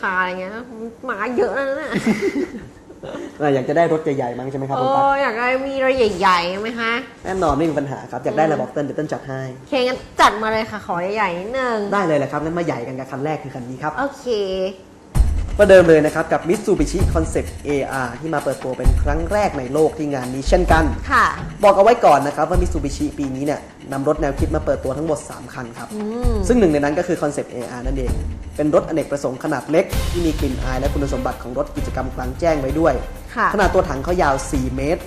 คาอะไรเงี้ยหมาเยอะนะเนี่ยอะอยากจะได้รถใหญ่ๆมั้งใช่ไหมครับโอ้คุณตั๊กอยากได้มีอะไรใหญ่ๆไหมคะแน่นอนไม่มีปัญหาครับ อยากได้อะไรบอกเติ้ลเดี๋ยวเติ้ลจัดให้ โอเคงั้นจัดมาเลยค่ะขอใหญ่ๆนิดนึงได้เลยแหละครับงั้นมาใหญ่กันกับคันแรกคือคันนี้ครับ โอเค ประเดิมเลยนะครับกับ Mitsubishi Concept AR ที่มาเปิดตัวเป็นครั้งแรกในโลกที่งานนี้เช่นกัน ค่ะ บอกเอาไว้ก่อนนะครับว่า Mitsubishi ปีนี้เนี่ยนำรถแนวคิดมาเปิดตัวทั้งหมด 3 คันครับซึ่งหนึ่งในนั้นก็คือ Concept AR นั่นเอง เป็นรถอเนกประสงค์ขนาดเล็ก ที่มีกลิ่นอายและคุณสมบัติของรถกิจกรรมกลางแจ้งไว้ด้วย ค่ะ ขนาดตัวถังเขายาว 4 เมตร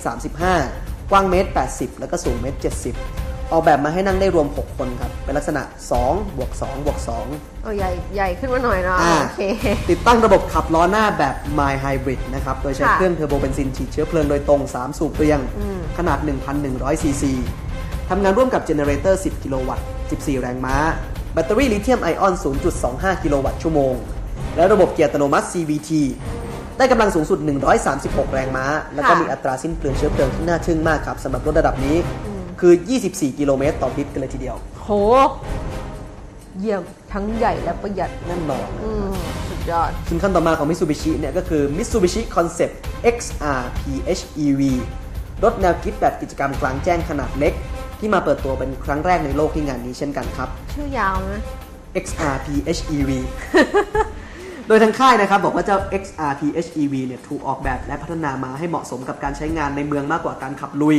35 กว้างเมตร 80 แล้วก็สูงเมตร 70 ออกแบบมาให้นั่งได้รวม 6 คนครับ เป็นลักษณะ 2 บวก 2 บวก 2 เอาใหญ่ใหญ่ขึ้นมาหน่อยเนาะอ่า โอเค ติดตั้งระบบขับล้อหน้าแบบ My Hybrid นะครับ โดยใช้ค่ะเครื่องเทอร์โบเบนซินฉีดเชื้อเพลิงโดยตรง 3 สูบเรียงขนาด 1,100 ซีซี ทำงานร่วมกับเจเนเรเตอร์ 10 กิโลวัตต์ 14 แรงม้า แบตเตอรี่ลิเธียมไอออน 0.25 กิโลวัตต์ชั่วโมง และระบบเกียร์อัตโนมัติ CVT ได้กำลังสูงสุด 136 แรงม้า แล้วก็ค่ะ มีอัตราสิ้นเปลืองเชื้อเพลิงที่น่าทึ่งมากครับสำหรับรถระดับนี้ คือ 24 กิโลเมตรต่อลิตรกันเลยทีเดียว โห เยี่ยมทั้งใหญ่และประหยัด แน่นอนอืมสุดยอด ซึ่งขั้นต่อมาของ Mitsubishi เนี่ยก็คือ Mitsubishi Concept XR PHEV รถแนวคิดแบบกิจกรรมกลางแจ้งขนาดเล็ก ที่มาเปิดตัวเป็นครั้งแรกในโลกที่งานนี้เช่นกันครับ ชื่อยาวนะ XR PHEV โดยทางค่ายนะครับบอกว่าเจ้า XR PHEV เนี่ยถูกออกแบบและพัฒนามาให้เหมาะสมกับการใช้งานในเมืองมากกว่าการขับลุย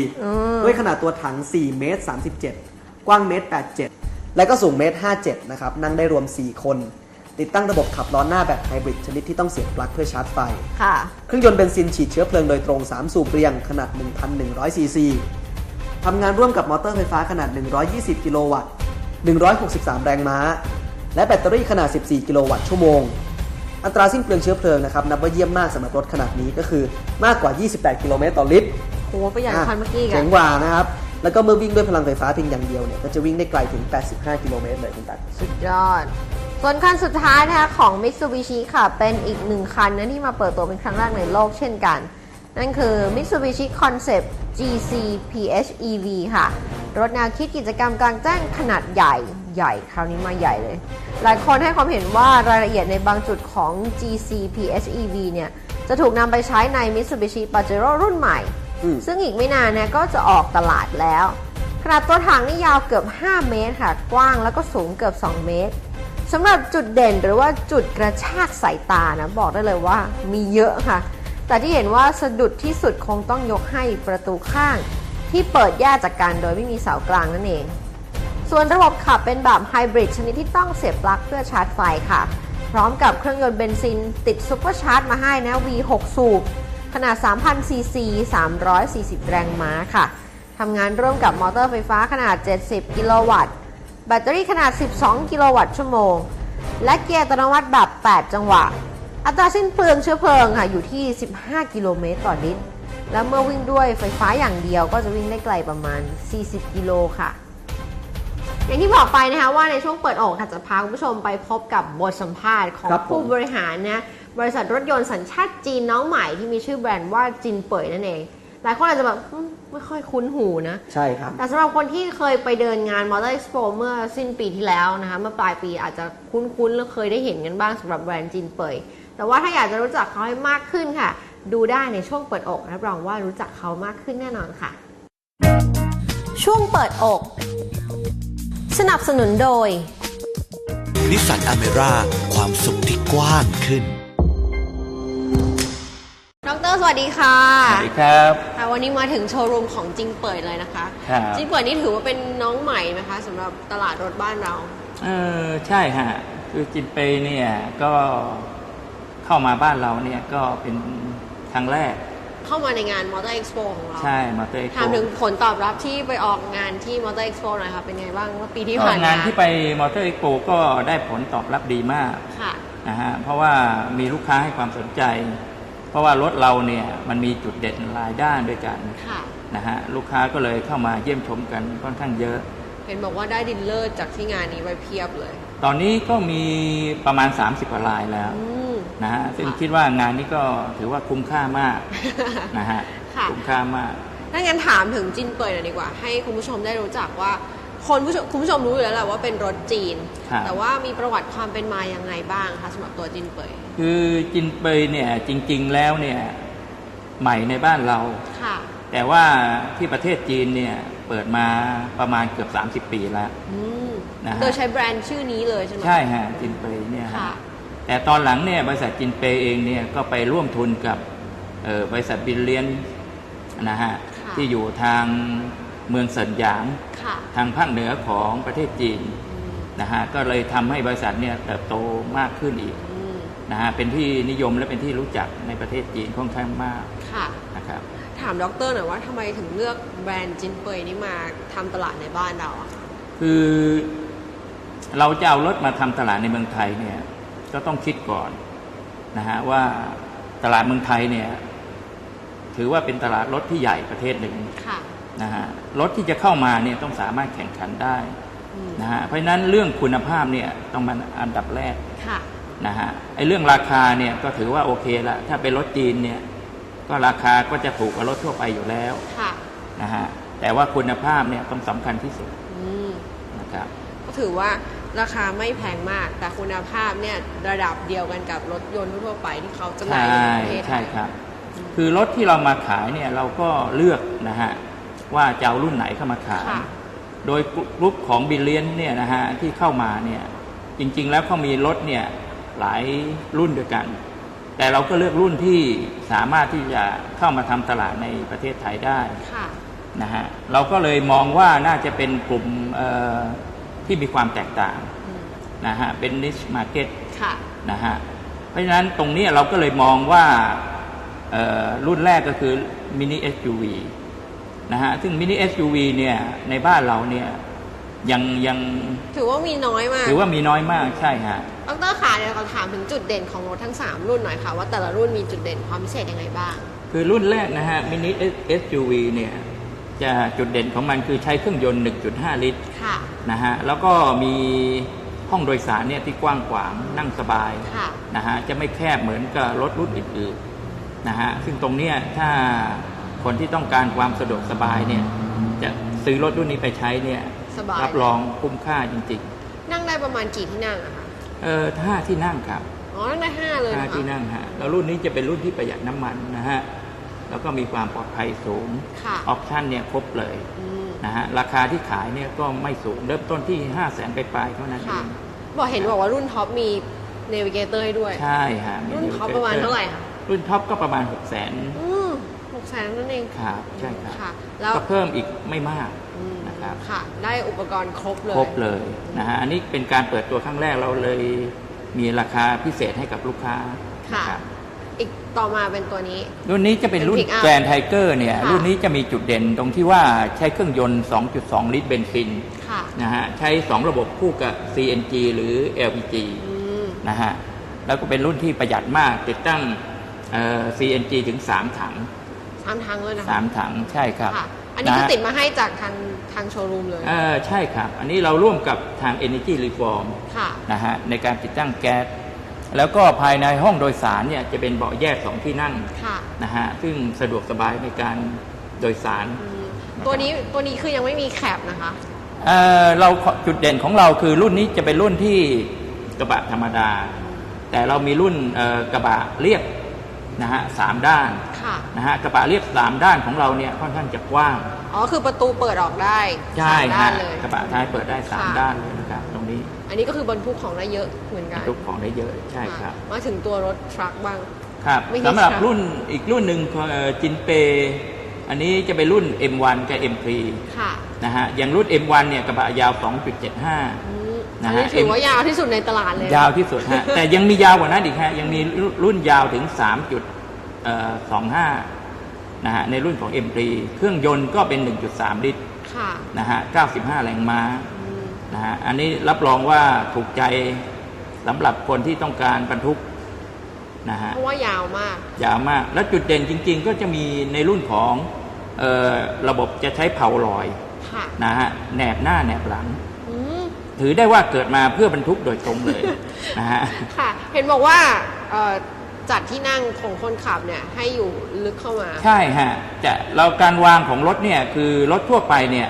ด้วยขนาดตัวถัง 4 เมตร 37 กว้างเมตร 87 และก็สูงเมตร 57 นะครับ นั่งได้รวม 4 คน ติดตั้งระบบขับล้อหน้าแบบไฮบริดชนิดที่ต้องเสียบปลั๊กเพื่อชาร์จไฟค่ะเครื่องยนต์เบนซินฉีดเชื้อเพลิงโดยตรง 3 สูบเรียงขนาด 1,100 ซีซีทำงานร่วมกับมอเตอร์ไฟฟ้าขนาด 120 กิโลวัตต์ 163 แรงม้า และแบตเตอรี่ขนาด 14 กิโลวัตต์ชั่วโมง อัตราสิ้นเปลืองเชื้อเพลิงนะครับนับว่าเยี่ยมมากสำหรับรถขนาดนี้ก็คือมากกว่า 28 กิโลเมตรต่อลิตรโหประหยัดกว่าคันเมื่อกี้อีกัเจ๋นงกว่านะครับแล้วก็เมื่อวิ่งด้วยพลังไฟฟ้าเพียงอย่างเดียวเนี่ยก็จะวิ่งได้ไกลถึง 85 กิโลเมตรเลยคุณตั๊กสุดยอด ส่วนคันสุดท้ายนะคะของ Mitsubishi ค่ะ เป็นอีกหนึ่งคันนะที่มาเปิดตัวเป็นครั้งแรกในโลกเช่นกัน นั่นคือ Mitsubishi Concept GC PHEV ค่ะ รถแนวคิดกิจกรรมกลางแจ้งขนาดใหญ่ ใหญ่คราวนี้มาใหญ่เลย หลายคนให้ความเห็นว่ารายละเอียดในบางจุดของ GC PHEV เนี่ย จะถูกนำไปใช้ใน Mitsubishi Pajero รุ่นใหม่อืมซึ่งอีกไม่นานเนี่ยก็จะออกตลาดแล้ว ขนาดตัวถังนี่ยาวเกือบ 5 เมตรค่ะ กว้างแล้วก็สูงเกือบ 2 เมตรสำหรับจุดเด่นหรือว่าจุดกระชากสายตานะ บอกได้เลยว่ามีเยอะค่ะ แต่ที่เห็นว่าสะดุดที่สุดคงต้องยกให้ประตูข้าง ที่เปิดแยกจากกันโดยไม่มีเสากลางนั่นเอง ส่วนระบบขับเป็นแบบไฮบริดชนิดที่ต้องเสียบปลั๊กเพื่อชาร์จไฟค่ะ พร้อมกับเครื่องยนต์เบนซิน ติดซุปเปอร์ชาร์จมาให้นะ V6 สูบ ขนาด 3,000 ซีซี 340 แรงม้าค่ะทำงานร่วมกับมอเตอร์ไฟฟ้าขนาด 70 กิโลวัตต์ แบตเตอรี่ขนาด 12 กิโลวัตต์ชั่วโมง และเกียร์อัตโนมัติแบบ 8 จังหวะ อัตราสิ้นเปลืองเชื้อเพลิงค่ะอยู่ที่ 15 กิโลเมตรต่อลิตร และเมื่อวิ่งด้วยไฟฟ้าอย่างเดียวก็จะวิ่งได้ไกลประมาณ 40 กิโลค่ะ อย่างที่บอกไปนะคะว่าในช่วงเปิดอกค่ะจะพาคุณผู้ชมไปพบกับบทสัมภาษณ์ของครับผม ผู้บริหารนะบริษัทรถยนต์สัญชาติจีนน้องใหม่ที่มีชื่อแบรนด์ว่าจินเป่ยนั่นเอง หลายคนอาจจะแบบอืมไม่ค่อยคุ้นหูนะ ใช่ครับ แต่สำหรับคนที่เคยไปเดินงาน Motor Expo เมื่อสิ้นปีที่แล้วนะคะเมื่อปลายปีอาจจะคุ้นๆ แล้วเคยได้เห็นกันบ้างสำหรับแบรนด์จินเป่ยแต่ว่าถ้าอยากจะรู้จักเขาให้มากขึ้นค่ะ ดูได้ในช่วงเปิดอกรับรองว่ารู้จักเขามากขึ้นแน่นอนค่ะ ช่วงเปิดอก สนับสนุนโดย นิสสันอเมร่าความสุขที่กว้างขึ้น ดร สวัสดีค่ะสวัสดีครับ ค่ะ วันนี้มาถึงโชว์รูมของจิงเปิดเลยนะคะ ครับจิงเปิดนี่ถือว่าเป็นน้องใหม่ไหมคะสำหรับตลาดรถบ้านเรา เออใช่ฮะคือจินเปย์เนี่ยก็เข้ามาบ้านเราเนี่ยก็เป็นครั้งแรก เข้ามาในงาน Motor Expo ของเรา ใช่มาเตอร์ถามถึงผลตอบรับที่ไปออกงานที่ Motor Expo หน่อยค่ะเป็นไงบ้างว่าปีที่ก็ผ่านมางานที่ไปมอเตอร์เอ็กโปก็ได้ผลตอบรับดีมากค่ะนะฮะเพราะว่ามีลูกค้าให้ความสนใจ เพราะว่ารถเราเนี่ยมันมีจุดเด่นหลายด้านด้วยกันค่ะนะฮะลูกค้าก็เลยเข้ามาเยี่ยมชมกันค่อนข้างเยอะ เห็นบอกว่าได้ดินเลอร์จากที่งานนี้ไปเพียบเลย ตอนนี้ก็มีประมาณ 30กว่ารายแล้ว อืม นะฮะซึ่งคิดว่างานนี้ก็ถือว่าคุ้มค่ามากนะฮะค่ะคุ้มค่ามากถ้างั้นถามถึงจินเปิดหน่อยดีกว่า ให้คุณผู้ชมได้รู้จักว่า คนผู้ชมคุณผู้ชมรู้อยู่แล้วแหละว่าเป็นรถจีนครับแต่ว่ามีประวัติความเป็นมายังไงบ้างคะสำหรับตัวจินเปยคือจินเปยเนี่ยจริง ๆ แล้วเนี่ยใหม่ในบ้านเราค่ะแต่ว่าที่ประเทศจีนเนี่ยเปิดมาประมาณเกือบ 30 ปีแล้วอืมนะฮะโดยใช้แบรนด์ชื่อนี้เลยใช่ไหมใช่ฮะจินเปยเนี่ยฮะค่ะ แต่ตอนหลังเนี่ยบริษัทจินเปยเองเนี่ยก็ไปร่วมทุนกับเอ่อบริษัทบิลเลียนนะฮะค่ะที่อยู่ทางเมืองเซินหยางค่ะทางภาคเหนือของประเทศจีนอืมนะฮะก็เลยทำให้บริษัทเนี่ยเติบโตมากขึ้นอีกอืมนะฮะเป็นที่นิยมและเป็นที่รู้จักในประเทศจีนค่อนข้างมากค่ะนะครับถามด็อกเตอร์หน่อยว่าทำไมถึงเลือกแบรนด์จินเปยนี้มาทำตลาดในบ้านเราอะคะคือเราจะเอารถมาทำตลาดในเมืองไทยเนี่ย ก็ต้องคิดก่อนนะฮะว่าตลาดเมืองไทยเนี่ยถือว่าเป็นตลาดรถที่ใหญ่ประเทศหนึ่งค่ะนะฮะรถที่จะเข้ามาเนี่ยต้องสามารถแข่งขันได้อืมนะฮะเพราะฉะนั้นเรื่องคุณภาพเนี่ยต้องมาอันดับแรกค่ะนะฮะไอ้เรื่องราคาเนี่ยก็ถือว่าโอเคละถ้าเป็นรถจีนเนี่ยก็ราคาก็จะถูกกว่ารถทั่วไปอยู่แล้วค่ะนะฮะแต่ว่าคุณภาพเนี่ยต้องสำคัญที่สุดอืมนะครับก็ถือว่า ราคาไม่แพงมาก แต่คุณภาพเนี่ยระดับเดียวกันกับรถยนต์ทั่วไปที่เขาจำหน่ายในประเทศไทใช่ยครับ คือรถที่เรามาขายเนี่ยเราก็เลือกนะฮะว่าจะเอารุ่นไหนเข้ามาขายค่ะโดยกลุ่มของบิลเลียนเนี่ยนะฮะที่เข้ามาเนี่ยจริงๆแล้วเขามีรถเนี่ยหลายรุ่นด้วยกัน แต่เราก็เลือกรุ่นที่สามารถที่จะเข้ามาทำตลาดในประเทศไทยได้ค่ะนะฮะเราก็เลยมองว่าน่าจะเป็นกลุ่มเอ่อ ที่มีความแตกต่างอืมนะฮะเป็น niche market ค่ะนะฮะเพราะฉะนั้นตรงเนี้ยเราก็เลยมองว่าเอ่อรุ่นแรกก็คือมินิ SUV นะฮะซึ่งมินิ SUV เนี่ยในบ้านเราเนี่ยยังยังถือว่ามีน้อยมาก ถือว่ามีน้อยมากใช่ฮะดรขาเนี่ยเราถามถึงจุดเด่นของรถทั้ง 3 รุ่นหน่อยค่ะ ว่าแต่ละรุ่นมีจุดเด่นความพิเศษยังไงบ้าง คือรุ่นแรกนะฮะมินิ SUV เนี่ย จะจุดเด่นของมันคือใช้เครื่องยนต์ 1.5 ลิตรค่ะนะฮะแล้วก็มีห้องโดยสารเนี่ยที่กว้างขวางนั่งสบายค่ะนะฮะจะไม่แคบเหมือนกับรถรุ่นอื่นๆนะฮะซึ่งตรงเนี้ยถ้าคนที่ต้องการความสะดวกสบายเนี่ยจะซื้อรถรุ่นนี้ไปใช้เนี่ยสบายรับรองคุ้มค่าจริงนั่งได้ประมาณกี่ที่นั่งอะคะๆเออถ้าที่นั่งครับอ๋อนั่งได้5เลยห้านะคะที่นั่งฮะแล้วรุ่นนี้จะเป็นรุ่นที่ประหยัดน้ำมันนะฮะ แล้วก็มีความปลอดภัยสูงค่ะออปชั่นเนี่ยครบเลยอืมนะฮะราคาที่ขายเนี่ยก็ไม่สูงเริ่มต้นที่ 5 0 0แสนไปปลายๆเท่านั้นเอค่ะงบอกเห็นบอกว่ารุ่นท็อปมีเนวิเกเตอร์ให้ด้วย ใช่ฮะมีรุ่นท็อปประมาณเท่าไหร่คะรุ่นท็อปก็ประมาณ 6 0 0 0 0นอืมหกแสนนั่นเองครับใช่ครับค่ะแล้วก็เพิ่มอีกไม่มากอืมนะครับค่ะ ได้อุปกรณ์ครบเลยครบเลยนะฮะอันนี้เป็นการเปิดตัวครั้งแรกเราเลยมีราคาพิเศษให้กับลูกค้าค่ะนะครับ อีกต่อมาเป็นตัวนี้ รุ่นนี้จะเป็นรุ่นเป็น pick up แกรนไทเกอร์เนี่ย ค่ะ รุ่นนี้จะมีจุดเด่นตรงที่ว่าใช้เครื่องยนต์ 2.2 ลิตรเบนซินค่ะนะฮะใช้ 2 ระบบคู่กับ CNG หรือ LPG อืมนะฮะแล้วก็เป็นรุ่นที่ประหยัดมากติดตั้งเอ่อ CNG ถึง 3 ถัง สามทางเลยนะคะ 3 ถังใช่ครับค่ะ อันนี้คือนะฮะติดมาให้จากทางทางโชว์รูมเลย เอ่อใช่ครับ อันนี้เราร่วมกับทาง Energy Reform ค่ะ นะฮะในการติดตั้งแก๊ส แล้วก็ภายในห้องโดยสารเนี่ยจะเป็นเบาะแยกสองที่นั่งค่ะนะฮะซึ่งสะดวกสบายในการโดยสารอืมตัวนี้ตัวนี้คือยังไม่มีแคปนะคะเอ่อเราจุดเด่นของเราคือรุ่นนี้จะเป็นรุ่นที่กระบะธรรมดา แต่เรามีรุ่นเอ่อกระบะเรียบนะฮะสามด้านค่ะนะฮะกระบะเรียบสามด้านของเราเนี่ยค่อนข้างจะกว้างอ๋อคือประตูเปิดออกได้ใช่สามด้าฮะนเลยกระบะท้ายเปิดได้สามค่ะด้านเลย อันนี้ก็คือบรรทุกของได้เยอะเหมือนกันทุกของได้เยอะใช่ครับะมาถึงตัวรถทรัคบ้างครับไม่ใช่สำหรับครับรุ่นอีกรุ่นหนึ่งเอ่อจินเป อันนี้จะเป็นรุ่น M1 กับ M3 ค่ะนะฮะอย่างรุ่น M1 เนี่ยกระบะยาว 2.75อืมนะอันฮะนี้ถือว่ายาวที่สุดในตลาดเลย ยาวที่สุดฮะ แต่ยังมียาวกว่านั้นอีกฮะ ยังมีรุ่นยาวถึง 3.25นะฮะในรุ่นของ M3 เครื่องยนต์ก็เป็น 1.3 ลิตรค่ะนะฮะ 95 แรงม้าอืม นะฮะอันนี้รับรองว่าถูกใจสำหรับคนที่ต้องการบรรทุกนะฮะเพราะว่ายาวมาก ยาวมาก แล้วจุดเด่นจริง ๆ ก็จะมีในรุ่นของเออระบบจะใช้เผาลอยค่ะนะฮะแหนบหน้าแหนบหลังอืมถือได้ว่าเกิดมาเพื่อบรรทุกโดยตรงเลยนะฮะค่ะ เห็นบอกว่าเอ่อจัดที่นั่งของคนขับเนี่ยให้อยู่ลึกเข้ามา ใช่ฮะจะเราการวางของรถเนี่ยคือรถทั่วไปเนี่ย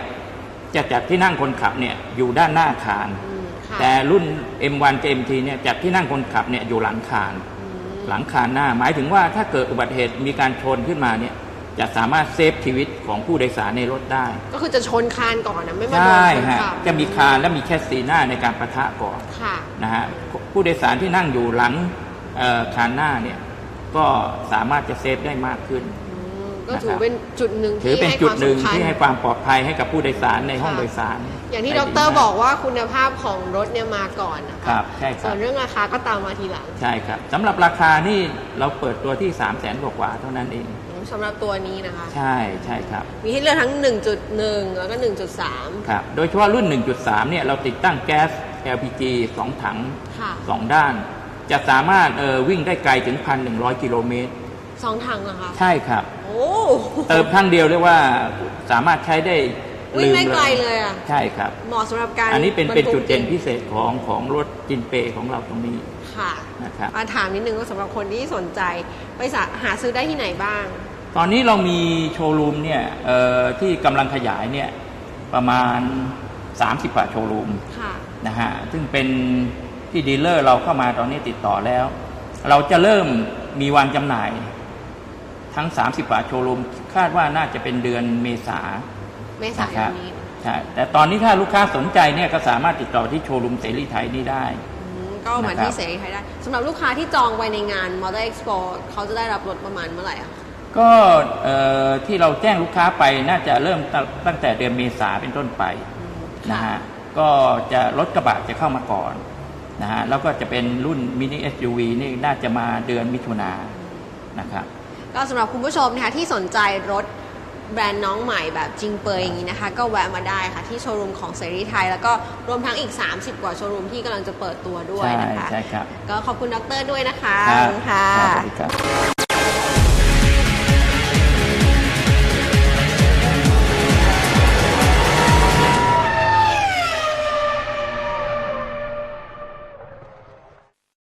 จะจัดที่นั่งคนขับเนี่ยอยู่ด้านหน้าอาคาร อืมค่ะแต่รุ่น M1 กับ MT เนี่ยจัดที่นั่งคนขับเนี่ยอยู่หลังคานหลังคานหน้า หมายถึงว่าถ้าเกิดอุบัติเหตุมีการชนขึ้นมาเนี่ยจะสามารถเซฟชีวิตของผู้โดยสารในรถได้ ก็คือจะชนคานก่อนนะไม่มาใชโดน่คนฮะขับจะมีคานและมีแคสซีหน้าในการประทะก่อนค่ะ นะฮะผู้โดยสารที่นั่งอยู่หลังเอ่อคานหน้าเนี่ยก็สามารถจะเซฟได้มากขึ้นอืม ก็ถือเป็นจุดหนึ่งถือที่เป็นให้จุคดวามหนึ่งสำคัญ ที่ให้ความปลอดภัยให้กับผู้โดยสารในห้องค่ะ โดยสารอย่างที่ได้ดรมบอกว่าคุณภาพของรถเนี่ยมาก่อนนะครัคะบใช่คส่รัวบนเรื่องราคาก็ตามมาทีหลังใช่ครับสำหรับราคานี่เราเปิดตัวที่ 3 0 0แสนกว่าๆเท่านั้นเอง สำหรับตัวนี้นะคะ ใช่ใช่ครับมีให้เลือกทั้ง 1.1 แล้วก็ 1.3 ครับ โดยเฉพาะรุ่น 1.3 เนี่ยเราติดตั้งแก๊ส LPG 2 ถัง ค่ะ 2 ด้าน จะสามารถเอ่อวิ่งได้ไกลถึง 1,100 กิโลเมตร สองถังเหรอคะ ใช่ครับ โอ้ เติมครั้งเดียวเรียกว่าสามารถใช้ได้วิ่งลืมได้ไกลเลยเลยอะ ใช่ครับ เหมาะสำหรับการ อันนี้เป็นบรรเป็นทุกจุดเด่นจริงพิเศษของของรถจินเปของเราตรงนี้ ค่ะนะครับมาถามนิดนึงว่าสำหรับคนที่สนใจไปสะหาซื้อได้ที่ไหนบ้าง ตอนนี้เรามีโชว์รูมเนี่ยเอ่อที่กำลังขยายเนี่ยประมาณ 30กว่าโชว์รูมค่ะนะฮะ ซึ่งเป็นที่ดีลเลอร์เราเข้ามาตอนนี้ติดต่อแล้ว เราจะเริ่มมีวางจำหน่าย ทั้ง 30กว่าโชว์รูมคาดว่าน่าจะเป็นเดือนเมษาไม่สายนะครับนี้ใช่แต่ตอนนี้ถ้าลูกค้าสนใจเนี่ยก็สามารถติดต่อที่โชว์รูมเสรีไทยนี่ได้อืมก็เหมือนนะครับที่เสรีไทยได้สำหรับลูกค้าที่จองไว้ในงาน Model Expo เขาจะได้รับรถประมาณเมื่อไหร่อะคะก็เอ่อที่เราแจ้งลูกค้าไปน่าจะเริ่มตั้งตั้งแต่เดือนเมษาเป็นต้นไปนะฮะก็จะรถกระบะจะเข้ามาก่อนนะฮะแล้วก็จะเป็นรุ่นมินิ SUV นี่น่าจะมาเดือนมิถุนายนนะครับ ก็สำหรับคุณผู้ชมนะคะที่สนใจรถแบรนด์น้องใหม่แบบจริงเปยอย่างนี้นะคะ ก็แวะมาได้ค่ะที่โชว์รูมของเสรีไทย แล้วก็รวมทั้งอีก 30 กว่าโชว์รูมที่กำลังจะเปิดตัวด้วยใช่นะคะใช่ครับ ก็ขอบคุณดรด้วยนะคะครับขอบณค่ะครับสวัสดีครับ